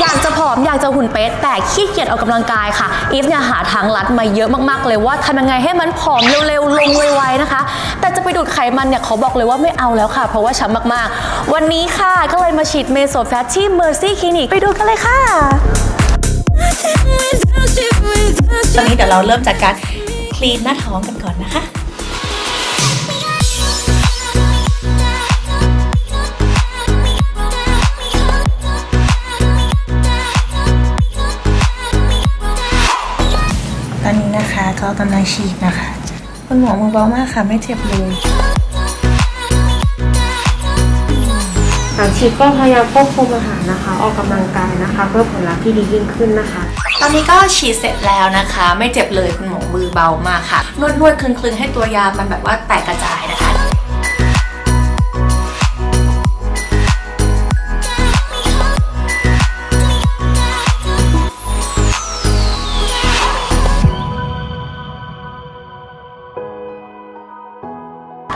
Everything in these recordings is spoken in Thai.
อยากจะผอมอยากจะหุ่นเป๊ะแต่ขี้เกียจออกกำลังกายค่ะอีฟเนี่ยหาทางลัดมาเยอะมากๆเลยว่าทำยังไงให้มันผอมเร็วๆลงไวๆนะคะ แต่จะไปดูดไขมันเนี่ยเขาบอกเลยว่าไม่เอาแล้วค่ะ เพราะว่าช้ำมากๆ วันนี้ค่ะก็เลยมาฉีดเมโซแฟตที่ Mercy Clinic ไปดูกันเลยค่ะตอนนี้เดี๋ยวเราเริ่มจากการคลีนหน้าท้องกันก่อนนะคะ นนี้นะคะ ก็กำลังฉีดนะคะคุณหมอมือเบามากค่ะไม่เจ็บเลยหลังฉีดก็พยายามควบคุมอาหารนะคะ ออกกำลังกายนะคะ เพื่อผลลัพธ์ที่ดียิ่งขึ้นนะคะ ตอนนี้ก็ฉีดเสร็จแล้วนะคะ ไม่เจ็บเลยคุณหมอมือเบามากค่ะนวดนวดๆคลึงๆให้ตัวยามันแบบว่าแตกกระจายนะคะ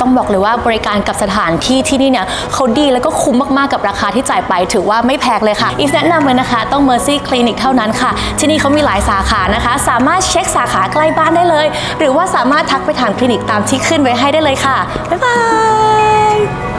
ต้องบอกเลยว่าบริการกับสถานที่ที่นี่เนี่ยเขาดีแล้วก็คุ้มมากๆกับราคาที่จ่ายไป ถือว่าไม่แพงเลยค่ะอีฟแนะนำเลยนะคะ ต้อง Mercy Clinic เท่านั้นค่ะ ที่นี่เขามีหลายสาขานะคะ สามารถเช็คสาขาใกล้บ้านได้เลย หรือว่าสามารถทักไปถามคลินิกตามที่ขึ้นไว้ให้ได้เลยค่ะบ๊ายบาย